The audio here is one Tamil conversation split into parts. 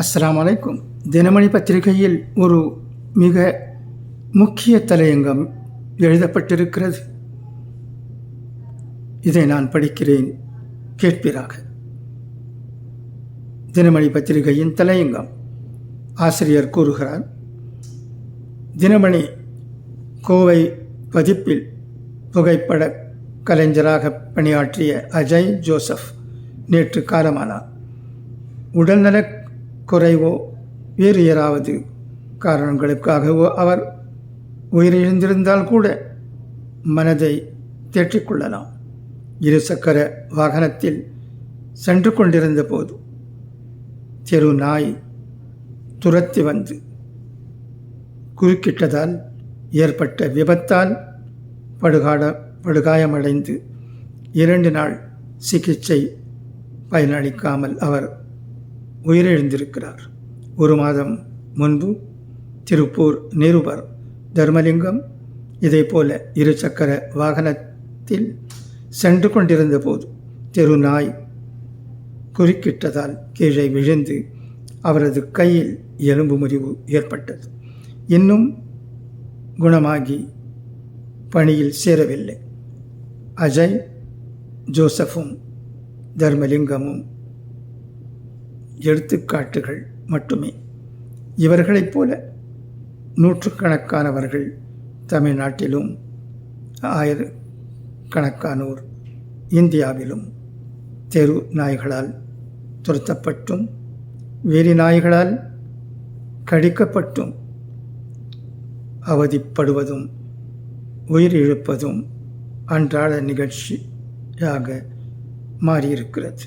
அஸ்லாம் அலைக்கும் தினமணி பத்திரிகையில் ஒரு மிக முக்கிய தலையங்கம் எழுதப்பட்டிருக்கிறது. இதை நான் படிக்கிறேன். கேட்பீராக. தினமணி பத்திரிகையின் தலையங்கம். ஆசிரியர் கூறுகிறார் தினமணி கோவை பதிப்பில் புகைப்பட கலைஞராக பணியாற்றிய அஜய் ஜோசப் நேற்று காலமானார். உடல்நலக் குறைவோ வேறு யாராவது காரணங்களுக்காகவோ அவர் உயிரிழந்திருந்தால் கூட மனதை தேற்றிக்கொள்ளலாம். இருசக்கர வாகனத்தில் சென்று கொண்டிருந்த போது தெரு நாய் துரத்தி வந்து குறுக்கிட்டதால் ஏற்பட்ட விபத்தால் படுகாட படுகாயமடைந்து இரண்டு நாள் சிகிச்சை பயனளிக்காமல் அவர் உயிரிழந்திருக்கிறார். ஒரு மாதம் முன்பு திருப்பூர் நிருபர் தர்மலிங்கம் இதேபோல இருசக்கர வாகனத்தில் சென்று கொண்டிருந்த போது தெரு நாய் குறுக்கிட்டதால் கீழே விழுந்து அவரது கையில் எலும்பு முறிவு ஏற்பட்டது. இன்னும் குணமாகி பணியில் சேரவில்லை. அஜய் ஜோசஃபும் தர்மலிங்கமும் எடுத்துக்காட்டுகள் மட்டுமே. இவர்களைப் போல நூற்றுக்கணக்கானவர்கள் தமிழ்நாட்டிலும் ஆயிரக்கணக்கானோர் இந்தியாவிலும் தெரு நாய்களால் துரத்தப்பட்டும் வெறி நாய்களால் கடிக்கப்பட்டும் அவதிப்படுவதும் உயிரிழப்பதும் அன்றாட நிகழ்ச்சியாக மாறியிருக்கிறது.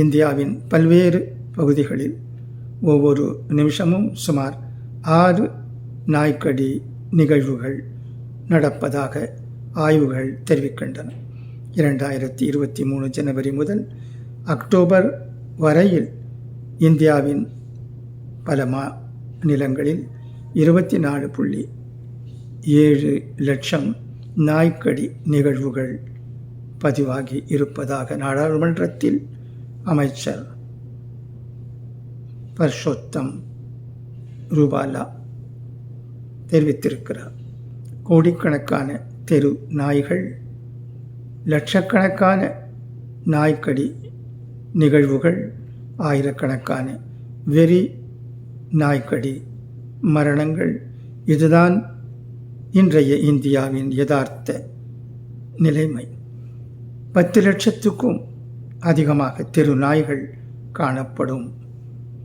இந்தியாவின் பல்வேறு பகுதிகளில் ஒவ்வொரு நிமிஷமும் சுமார் ஆறு நாய்க்கடி நிகழ்வுகள் நடப்பதாக ஆய்வுகள் தெரிவிக்கின்றன. இரண்டாயிரத்தி இருபத்தி மூணு ஜனவரி முதல் அக்டோபர் வரையில் இந்தியாவின் பல மாநிலங்களில் இருபத்தி நாலு புள்ளி ஏழு லட்சம் நாய்க்கடி நிகழ்வுகள் பதிவாகி இருப்பதாக நாடாளுமன்றத்தில் அமைச்சர் பர்ஷோத்தம் ரூபாலா தெரிவித்திருக்கிறார். கோடிக்கணக்கான தெரு நாய்கள் லட்சக்கணக்கான நாய்க்கடி நிகழ்வுகள் ஆயிரக்கணக்கான வெறி நாய்க்கடி மரணங்கள். இதுதான் இன்றைய இந்தியாவின் யதார்த்த நிலைமை. பத்து லட்சத்துக்கும் அதிகமாக தெரு நாய்கள் காணப்படும்.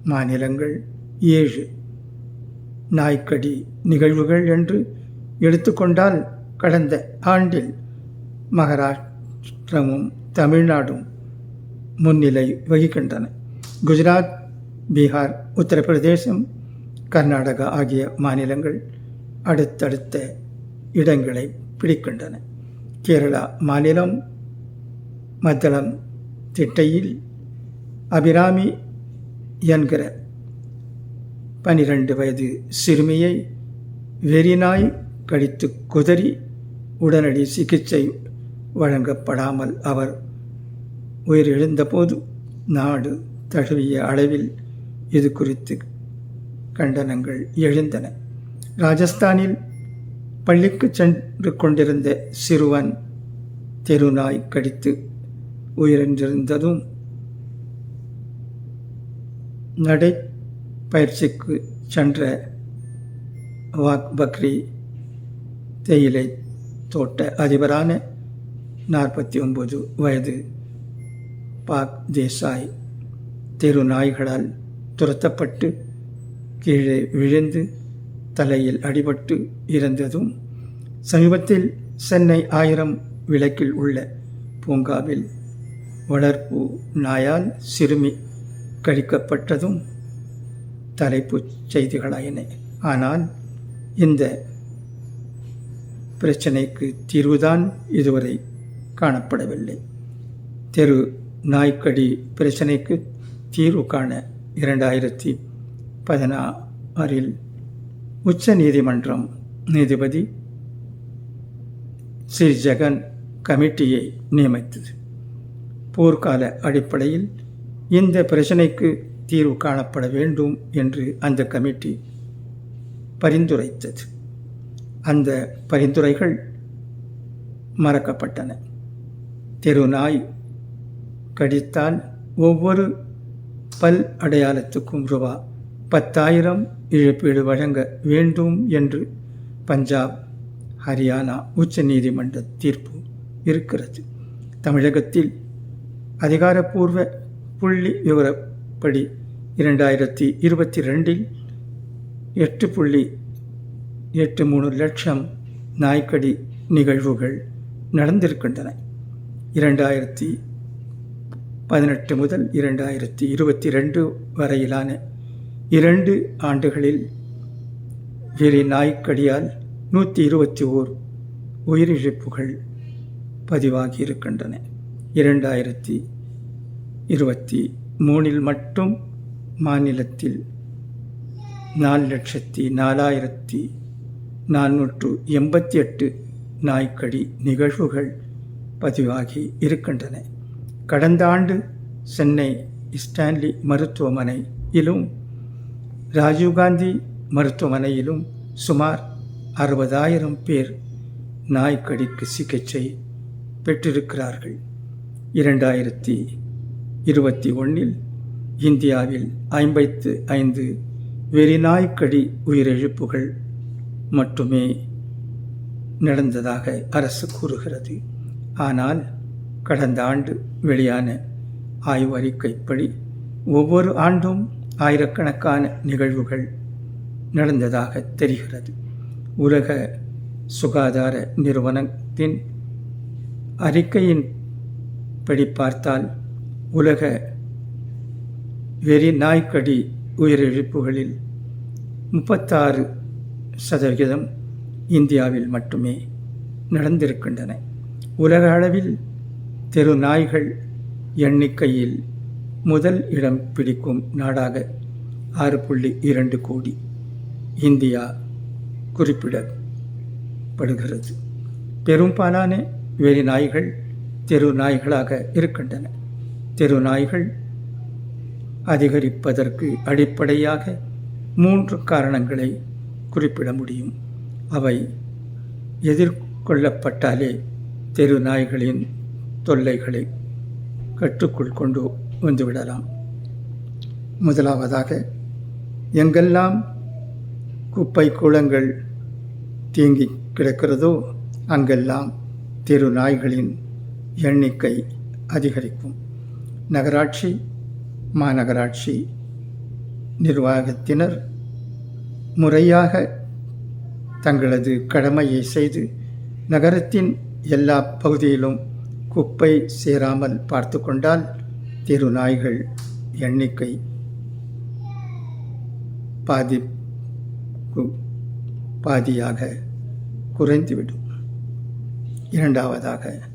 மாநிலங்கள் ஏழு. நாய்க்கடி நிகழ்வுகள் என்று எடுத்துக்கொண்டால் கடந்த ஆண்டில் மகாராஷ்டிரமும் தமிழ்நாடும் முன்னிலை வகிக்கின்றன. குஜராத் பீகார் உத்தரப்பிரதேசம் கர்நாடகா ஆகிய மாநிலங்கள் அடுத்தடுத்த இடங்களை பிடிக்கின்றன. கேரளா மாநிலம் மத்தளம் திட்டையில் அபிராமி என்கிற பனிரெண்டு வயது சிறுமியை வெறிநாய் கடித்து குதறி உடனடி சிகிச்சை வழங்கப்படாமல் அவர் உயிரிழந்தபோது நாடு தழுவிய அளவில் இது குறித்து கண்டனங்கள் எழுந்தன. ராஜஸ்தானில் பள்ளிக்கு சென்று கொண்டிருந்த சிறுவன் தெருநாய் கடித்து உயிரிழந்திருந்ததும் நடை பயிற்சிக்கு சென்ற வாக் பக்ரி தேயிலை தோட்ட அதிபரான நாற்பத்தி ஒன்பது வயது பாக் தேசாய் தெரு நாய்களால் துரத்தப்பட்டு கீழே விழுந்து தலையில் அடிபட்டு இறந்ததும் சமீபத்தில் சென்னை ஆயிரம் விளக்கில் உள்ள பூங்காவில் வளர்ப்பு நாயால் சிறுமி கழிக்கப்பட்டதும் தலைப்புச் செய்திகளாயின. ஆனால் இந்த பிரச்சனைக்கு தீர்வுதான் இதுவரை காணப்படவில்லை. தெரு நாய்க்கடி பிரச்சனைக்கு தீர்வு காண இரண்டாயிரத்தி பதினாறில் உச்ச நீதிமன்றம் நீதிபதி ஸ்ரீ ஜெகன் கமிட்டியை நியமித்தது. போர்க்கால அடிப்படையில் இந்த பிரச்சனைக்கு தீர்வு காணப்பட வேண்டும் என்று அந்த கமிட்டி பரிந்துரைத்தது. அந்த பரிந்துரைகள் மறக்கப்பட்டன. தெரு நாய் கடித்தால் ஒவ்வொரு பல் அடையாளத்துக்கும் ரூபா பத்தாயிரம் இழப்பீடு வழங்க வேண்டும் என்று பஞ்சாப் ஹரியானா உச்ச நீதிமன்ற தீர்ப்பு இருக்கிறது. தமிழகத்தில் அதிகாரப்பூர்வ புள்ளி விவரப்படி இரண்டாயிரத்தி இருபத்தி ரெண்டில் எட்டு புள்ளி எட்டு மூணு லட்சம் நாய்க்கடி நிகழ்வுகள் நடந்திருக்கின்றன. இரண்டாயிரத்தி பதினெட்டு முதல் இரண்டாயிரத்தி இருபத்தி ரெண்டு வரையிலான இரண்டு ஆண்டுகளில் வெறி நாய்க்கடியால் நூற்றி இருபத்தி ஓர் உயிரிழப்புகள் பதிவாகி இருக்கின்றன இரண்டாயிரத்தி இருபத்தி மூணில் மட்டும் மாநிலத்தில் நாலு லட்சத்தி நாலாயிரத்தி நானூற்று எண்பத்தி எட்டு நாய்க்கடி நிகழ்வுகள் பதிவாகி இருக்கின்றன. கடந்த ஆண்டு சென்னை ஸ்டான்லி மருத்துவமனையிலும் ராஜீவ்காந்தி மருத்துவமனையிலும் சுமார் அறுபதாயிரம் பேர் நாய்க்கடிக்கு சிகிச்சை பெற்றிருக்கிறார்கள். இரண்டாயிரத்தி இருபத்தி ஒன்றில் இந்தியாவில் ஐம்பத்து ஐந்து வெறிநாய்க்கடி உயிரிழப்புகள் மட்டுமே நடந்ததாக அரசு கூறுகிறது. ஆனால் கடந்த ஆண்டு வெளியான ஆய்வறிக்கைப்படி ஒவ்வொரு ஆண்டும் ஆயிரக்கணக்கான நிகழ்வுகள் நடந்ததாக தெரிகிறது. உலக சுகாதார நிறுவனத்தின் அறிக்கையின் படி பார்த்தால் உலக வெறி நாய்க்கடி உயிரிழப்புகளில் முப்பத்தாறு சதவிகிதம் இந்தியாவில் மட்டுமே நடந்திருக்கின்றன. உலக அளவில் தெரு நாய்கள் எண்ணிக்கையில் முதல் இடம் பிடிக்கும் நாடாக ஆறு புள்ளி இரண்டு கோடி இந்தியா குறிப்பிடப்படுகிறது. பெரும்பாலான வெறி நாய்கள் தெரு நாய்களாக இருக்கின்றன. தெரு நாய்கள் அதிகரிப்பதற்கு அடிப்படையாக மூன்று காரணங்களை குறிப்பிட முடியும். அவை எதிர்கொள்ளப்பட்டாலே தெரு நாய்களின் தொல்லைகளை கட்டுக்குள் கொண்டு வந்துவிடலாம். முதலாவதாக எங்கெல்லாம் குப்பை கூளங்கள் தேங்கி கிடக்கிறதோ அங்கெல்லாம் தெரு நாய்களின் எண்ணிக்கை அதிகரிக்கும். நகராட்சி மாநகராட்சி நிர்வாகத்தினர் முறையாக தங்களது கடமையை செய்து நகரத்தின் எல்லா பகுதியிலும் குப்பை சேராமல் பார்த்து கொண்டால் தெரு நாய்கள் எண்ணிக்கை பாதிப்பு பாதியாக குறைந்துவிடும். இரண்டாவதாக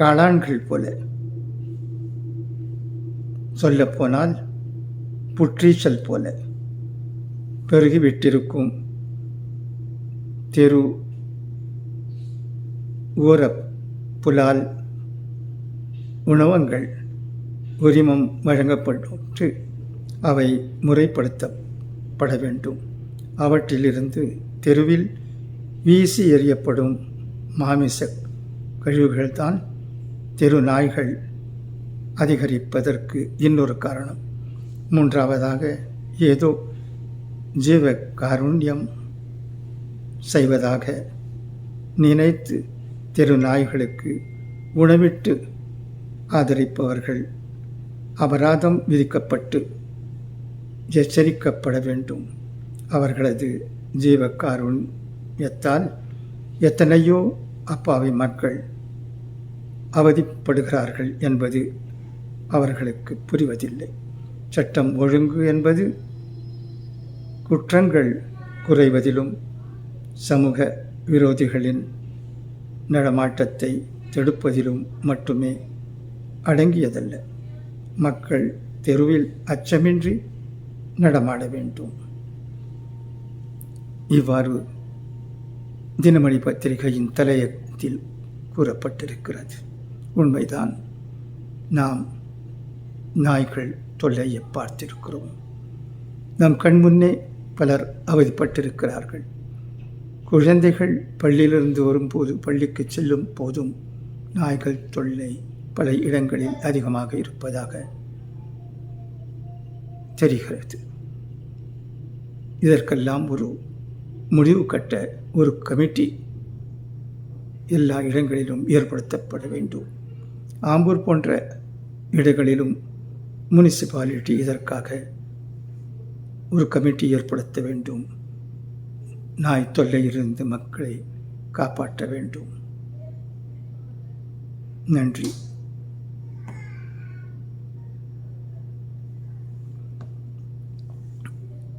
காளான்கள் போல. சொல்லப்போனால் புற்றீச்சல் போல. பெருகிவிட்டிருக்கும் தெரு ஓர புலால் உணவங்கள் உரிமம் வழங்கப்பட்டு அவை முறைப்படுத்தப்பட வேண்டும். அவற்றிலிருந்து தெருவில் வீசி எறியப்படும் மாமிச கழிவுகள்தான் தெரு நாய்கள் அதிகரிப்பதற்கு இன்னொரு காரணம். மூன்றாவதாக ஏதோ ஜீவ காருண்யம் செய்வதாக நினைத்து தெரு நாய்களுக்கு உணவிட்டு ஆதரிப்பவர்கள் அபராதம் விதிக்கப்பட்டு எச்சரிக்கப்பட வேண்டும். அவர்களது ஜீவ காருண்யத்தால் எத்தனையோ அப்பாவி மக்கள் அவதிப்படுகிறார்கள் என்பது அவர்களுக்கு புரிவதில்லை. சட்டம் ஒழுங்கு என்பது குற்றங்கள் குறைவதிலும் சமூக விரோதிகளின் நடமாட்டத்தை தடுப்பதிலும் மட்டுமே அடங்கியதல்ல. மக்கள் தெருவில் அச்சமின்றி நடமாட வேண்டும். இவ்வாறு தினமணி பத்திரிகையின் தலையத்தில் கூறப்பட்டிருக்கிறது. உண்மைதான். நாம் நாய்கள் தொல்லையை பார்த்திருக்கிறோம். நம் கண் முன்னே பலர் அவதிப்பட்டிருக்கிறார்கள். குழந்தைகள் பள்ளியிலிருந்து வரும்போது பள்ளிக்கு செல்லும் போதும் நாய்கள் தொல்லை பல இடங்களில் அதிகமாக இருப்பதாக தெரிகிறது. இதற்கெல்லாம் ஒரு முடிவு கட்ட ஒரு கமிட்டி எல்லா இடங்களிலும் ஏற்படுத்தப்பட வேண்டும். ஆம்பூர் போன்ற இடங்களிலும் முனிசிபாலிட்டி இதற்காக ஒரு கமிட்டி ஏற்படுத்த வேண்டும். நாய் தொல்லையிலிருந்து மக்களை காப்பாற்ற வேண்டும். நன்றி.